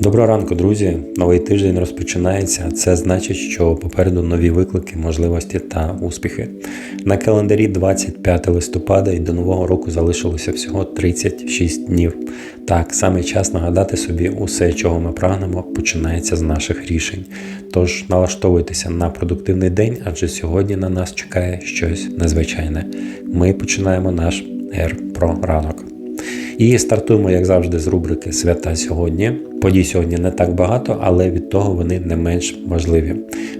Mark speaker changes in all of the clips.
Speaker 1: Доброго ранку, друзі! Новий тиждень розпочинається. Це значить, що попереду нові виклики, можливості та успіхи. На календарі 25 листопада і до нового року залишилося всього 36 днів. Так, саме час нагадати собі усе, чого ми прагнемо, починається з наших рішень. Тож налаштовуйтеся на продуктивний день, адже сьогодні на нас чекає щось незвичайне. Ми починаємо наш Р про ранок. І стартуємо, як завжди, з рубрики Свята сьогодні. Подій сьогодні не так багато, але від того вони не менш важливі.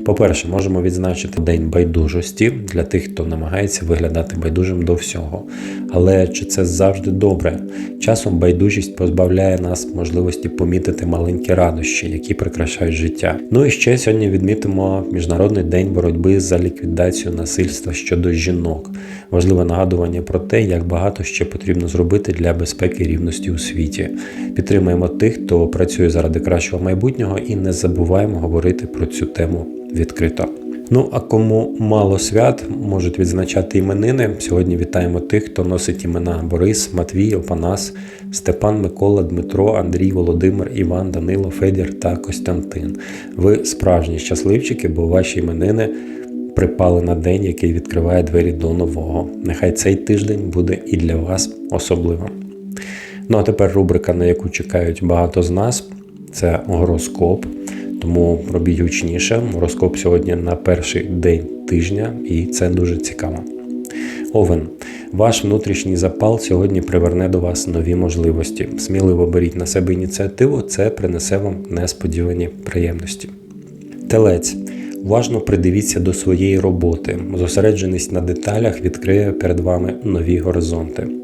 Speaker 1: По-перше, можемо відзначити День байдужості для тих, хто намагається виглядати байдужим до всього. Але чи це завжди добре? Часом байдужість позбавляє нас можливості помітити маленькі радощі, які прикрашають життя. Ну і ще сьогодні відмітимо Міжнародний день боротьби за ліквідацію насильства щодо жінок. Важливе нагадування про те, як багато ще потрібно зробити для безпеки і рівності у світі. Підтримаємо тих, хто працює заради кращого майбутнього, і не забуваємо говорити про цю тему відкрито. Ну а кому мало свят можуть відзначати іменини. Сьогодні вітаємо тих, хто носить імена Борис, Матвій, Опанас, Степан, Микола, Дмитро, Андрій, Володимир, Іван, Данило, Федір та Костянтин. Ви справжні щасливчики, бо ваші іменини припали на день, який відкриває двері до нового. Нехай цей тиждень буде і для вас особливим. Ну а тепер рубрика, на яку чекають багато з нас, це гороскоп. Тому робіть гучніше. Гороскоп сьогодні на перший день тижня, і це дуже цікаво. Овен, ваш внутрішній запал сьогодні приверне до вас нові можливості. Сміливо беріть на себе ініціативу, це принесе вам несподівані приємності. Телець. Уважно придивіться до своєї роботи. Зосередженість на деталях відкриє перед вами нові горизонти.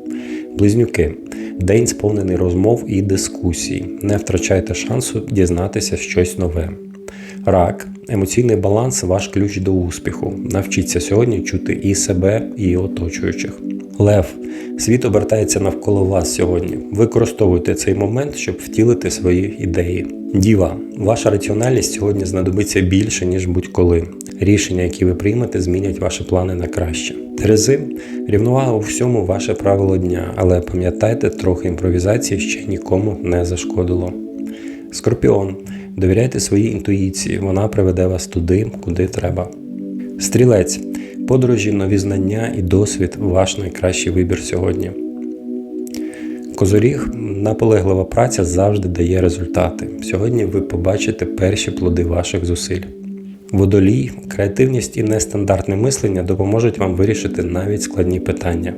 Speaker 1: Близнюки. День сповнений розмов і дискусій. Не втрачайте шансу дізнатися щось нове. Рак. Емоційний баланс ваш ключ до успіху. Навчіться сьогодні чути і себе, і оточуючих. Лев. Світ обертається навколо вас сьогодні. Використовуйте цей момент, щоб втілити свої ідеї. Діва, ваша раціональність сьогодні знадобиться більше, ніж будь-коли. Рішення, які ви приймете, змінять ваші плани на краще. Терези, рівновага у всьому ваше правило дня, але пам'ятайте, трохи імпровізації ще нікому не зашкодило. Скорпіон, довіряйте своїй інтуїції, вона приведе вас туди, куди треба. Стрілець, подорожі, нові знання і досвід ваш найкращий вибір сьогодні. Козоріг, наполеглива праця завжди дає результати. Сьогодні ви побачите перші плоди ваших зусиль. Водолій, креативність і нестандартне мислення допоможуть вам вирішити навіть складні питання.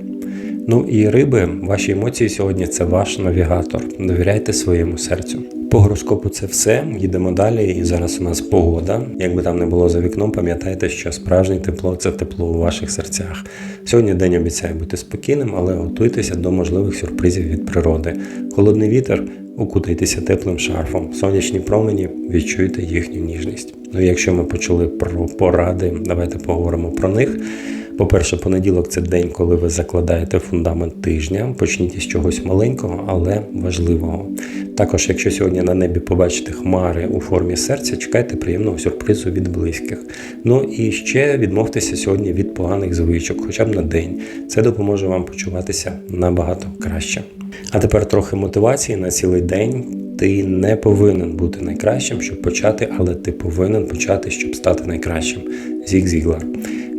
Speaker 1: Ну і риби, ваші емоції сьогодні це ваш навігатор. Довіряйте своєму серцю. По гороскопу це все. Їдемо далі. І зараз у нас погода. Як би там не було за вікном, пам'ятайте, що справжнє тепло це тепло у ваших серцях. Сьогодні день обіцяє бути спокійним, але готуйтеся до можливих сюрпризів від природи. Холодний вітер, укутайтеся теплим шарфом. Сонячні промені, відчуйте їхню ніжність. Ну і якщо ми почули про поради, давайте поговоримо про них. По-перше, понеділок це день, коли ви закладаєте фундамент тижня. Почніть із чогось маленького, але важливого. Також, якщо сьогодні на небі побачите хмари у формі серця, чекайте приємного сюрпризу від близьких. Ну і ще відмовтеся сьогодні від поганих звичок, хоча б на день. Це допоможе вам почуватися набагато краще. А тепер трохи мотивації на цілий день. Ти не повинен бути найкращим, щоб почати, але ти повинен почати, щоб стати найкращим. Зіг Зіглар.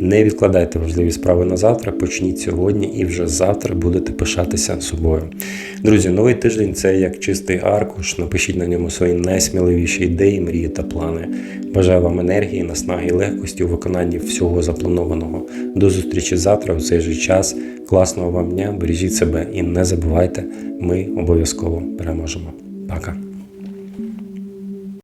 Speaker 1: Не відкладайте важливі справи на завтра, почніть сьогодні і вже завтра будете пишатися собою. Друзі, новий тиждень це як чистий аркуш. Напишіть на ньому свої найсміливіші ідеї, мрії та плани. Бажаю вам енергії, наснаги і легкості у виконанні всього запланованого. До зустрічі завтра у цей же час. Класного вам дня, бережіть себе і не забувайте, ми обов'язково переможемо. Пока.